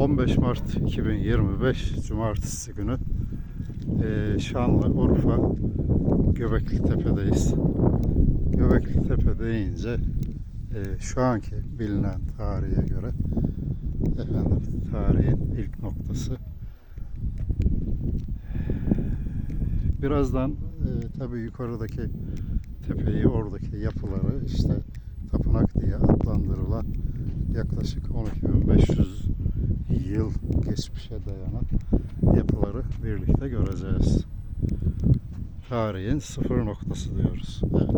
15 Mart 2025 Cumartesi günü eee Şanlıurfa Göbekli Tepe'deyiz. Göbekli Tepe deyince eee, şu anki bilinen tarihe göre efendim tarihin ilk noktası. Birazdan eee tabii yukarıdaki tepeyi, oradaki yapıları işte tapınak diye adlandırılan yaklaşık 12.500 yıl geçmişe dayanan yapıları birlikte göreceğiz. Tarihin sıfır noktası diyoruz. Evet.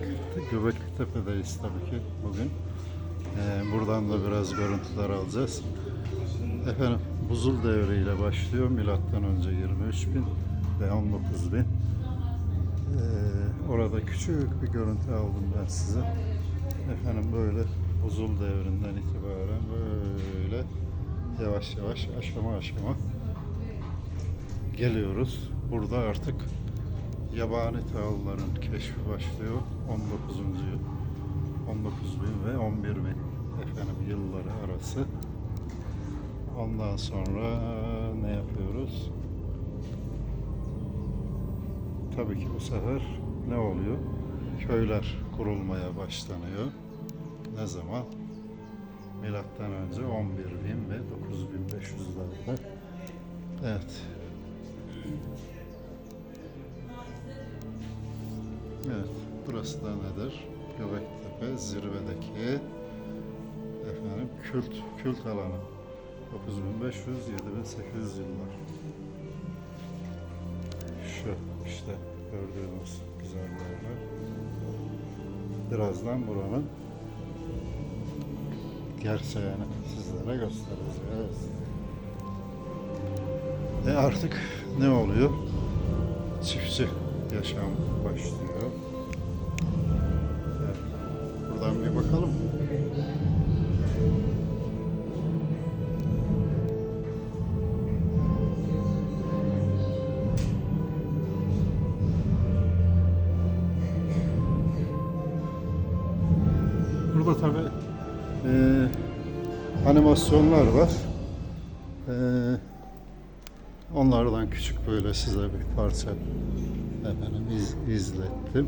Göbekli, Göbekli tabii ki bugün. Ee, buradan da biraz görüntüler alacağız. Efendim Buzul Devri ile başlıyor. Milattan önce 23 bin ve 19 bin. Ee, orada küçük bir görüntü aldım ben size. Efendim böyle Buzul Devri'nden itibaren böyle yavaş yavaş aşama aşama geliyoruz. Burada artık yabani tahılların keşfi başlıyor. 19. yıl. 19 bin ve 11 bin efendim yılları arası. Ondan sonra ne yapıyoruz? Tabii ki bu sefer ne oluyor? köyler kurulmaya başlanıyor. Ne zaman? Milattan önce 11 bin ve 9500'lerde. Evet. Evet, burası da nedir? Göbektepe zirvedeki efendim kült kült alanı. 9500 7800 yıllar. Şu işte gördüğünüz güzel yerler. Birazdan buranın gerçeğini sizlere göstereceğiz. E artık ne oluyor? Çiftçi yaşam başlıyor. Evet. Buradan bir bakalım. Burada tabi animasyonlar var. E, onlardan küçük böyle size bir parça efendim iz, izlettim.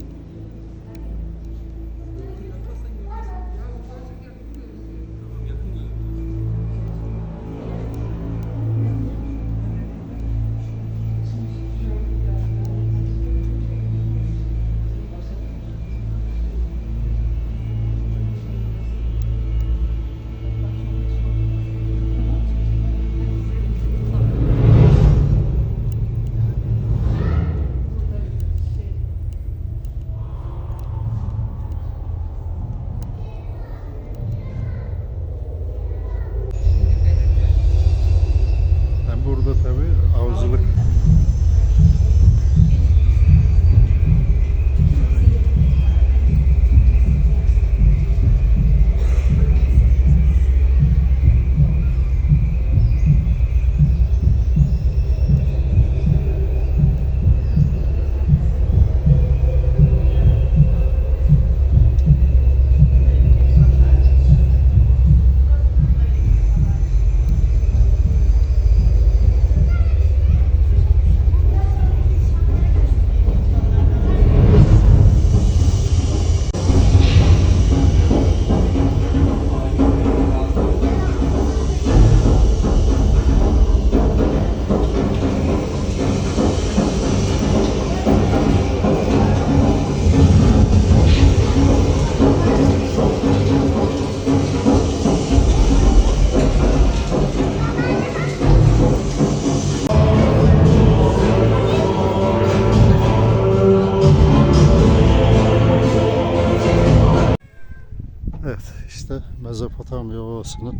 Mezopotamya Ovası'nın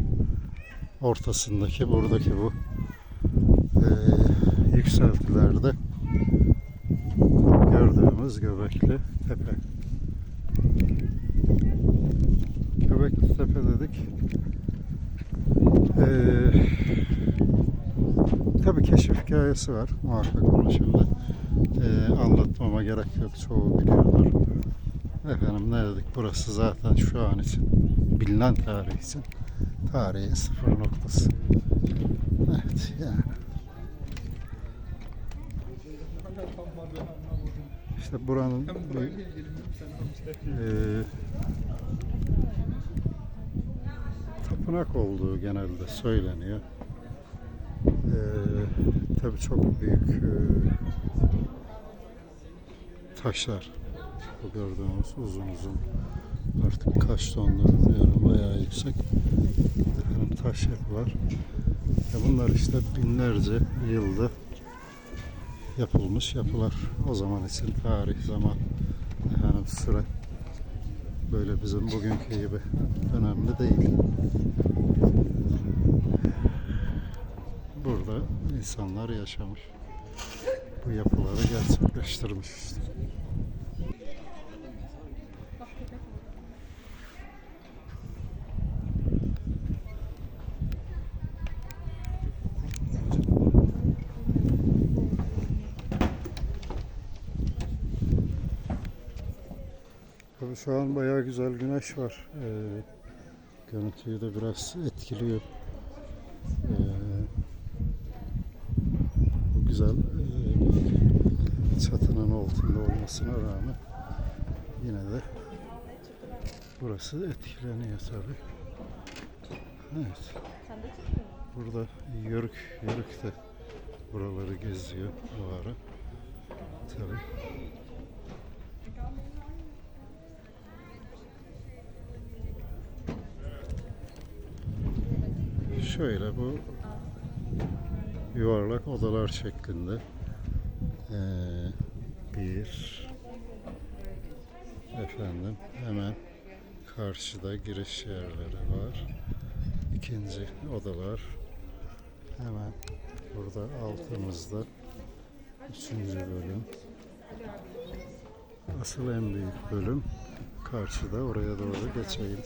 ortasındaki buradaki bu eee yükseltilerde gördüğümüz Göbekli Tepe. Göbekli Tepe dedik. Eee tabii keşif hikayesi var. Muhakkak onu şimdi eee, anlatmama gerek yok. Çoğu biliyordur. Efendim ne dedik burası zaten şu an için bilinen tarih için tarihin sıfır noktası. Evet yani. İşte buranın bir, eee, tapınak olduğu genelde söyleniyor. Eee tabii çok büyük eee, taşlar bu gördüğümüz uzun uzun artık kaç tonlu bilmiyorum bayağı yüksek efendim, taş yapılar. Ve bunlar işte binlerce yılda yapılmış yapılar. O zaman için tarih zaman efendim süre böyle bizim bugünkü gibi önemli değil. Burada insanlar yaşamış. Bu yapıları gerçekleştirmiş işte. Tabii şu an bayağı güzel güneş var. Ee, görüntüyü de biraz etkiliyor. Ee, bu güzel e, çatının altında olmasına rağmen yine de burası etkileniyor tabi. Evet. Burada yörük, yörük de buraları geziyor bu ara. Tabi. Şöyle bu yuvarlak odalar şeklinde. Ee, bir efendim hemen karşıda giriş yerleri var. İkinci odalar hemen burada altımızda üçüncü bölüm. Asıl en büyük bölüm karşıda oraya doğru geçeyim.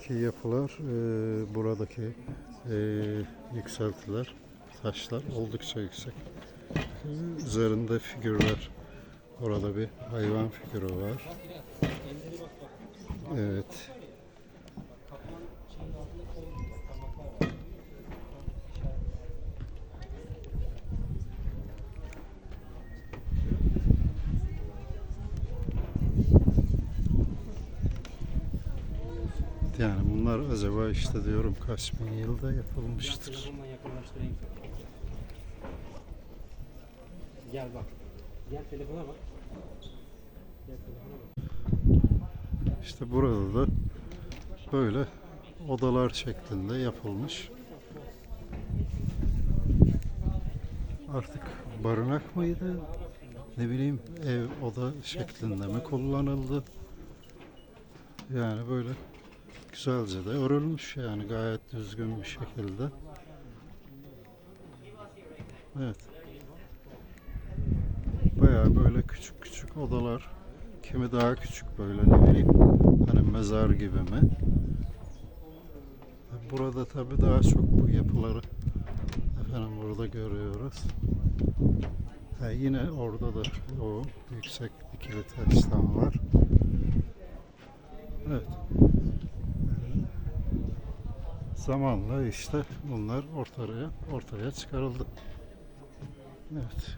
Bu bölümdeki yapılar, e, buradaki e, yükseltiler, taşlar oldukça yüksek. Üzerinde figürler, orada bir hayvan figürü var. Evet. Yani bunlar acaba işte diyorum kaç bin yılda yapılmıştır. Gel bak. Gel telefona bak. Gel telefona bak. İşte burada da böyle odalar şeklinde yapılmış. Artık barınak mıydı? Ne bileyim ev oda şeklinde mi kullanıldı? Yani böyle güzelce de örülmüş yani gayet düzgün bir şekilde. Evet. Bayağı böyle küçük küçük odalar. Kimi daha küçük böyle ne bileyim hani mezar gibi mi? Burada tabi daha çok bu yapıları efendim burada görüyoruz. Ha, yine orada da o yüksek dikili taştan var. Evet. Zamanla işte bunlar ortaya ortaya çıkarıldı. Evet.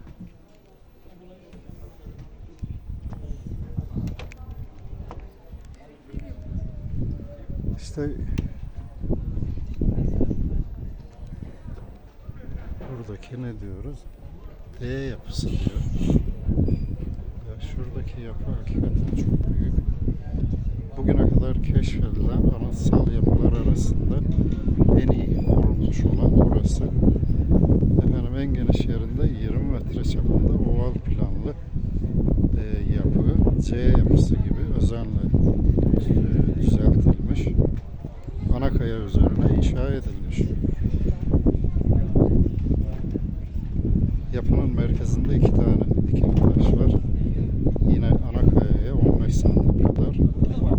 İşte buradaki ne diyoruz? D yapısı diyor. Ya şuradaki yapı hakikaten çok büyük. Bugüne kadar keşfedilen anıtsal yapılar arasında en iyi korunmuş olan burası. Efendim en geniş yerinde 20 metre çapında oval planlı e, yapı C yapısı gibi özenle e, düzeltilmiş. Ana kaya üzerine inşa edilmiş. Yapının merkezinde iki tane dikili taş var. Yine ana kayaya 15 santim kadar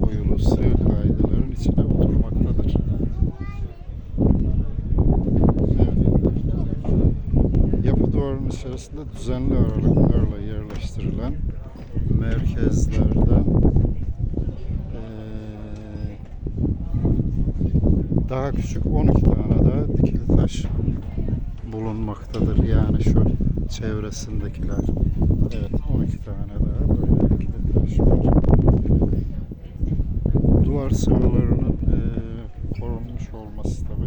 boyulu sığ kaidelerin içine oturmaktadır. Evet. Yapı duvarının içerisinde düzenli aralıklarla yerleştirilen merkezlerden eee, daha küçük 12 tane daha dikili taş bulunmaktadır. Yani şu çevresindekiler. Evet 12 tane daha böyle dikili taş var. Duvar sıvılarının eee, korunmuş olması tabi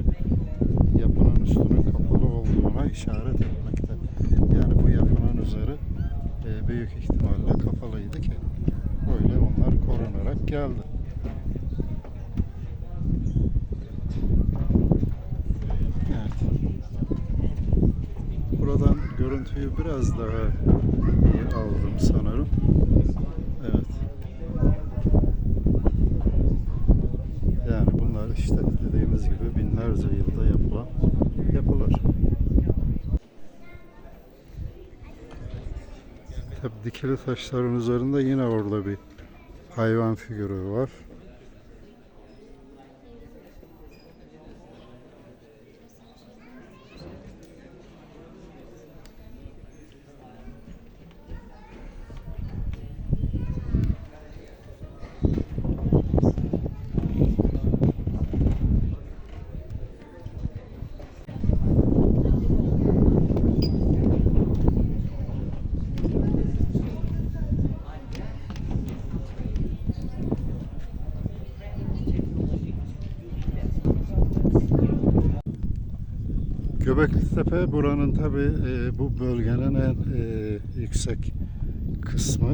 yapının üstünün kapalı olduğuna işaret etmekte. Yani bu yapının üzeri eee, büyük ihtimalle kapalıydı ki böyle onlar korunarak geldi. görüntüyü biraz daha iyi aldım sanırım. Evet. Yani bunlar işte dediğimiz gibi binlerce yılda yapılan yapılar. Tabi dikili taşların üzerinde yine orada bir hayvan figürü var. Göbekli Tepe buranın tabi bu bölgenin en e, yüksek kısmı.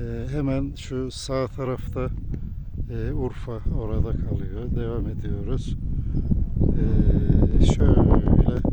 E, hemen şu sağ tarafta e, Urfa orada kalıyor. Devam ediyoruz. E, şöyle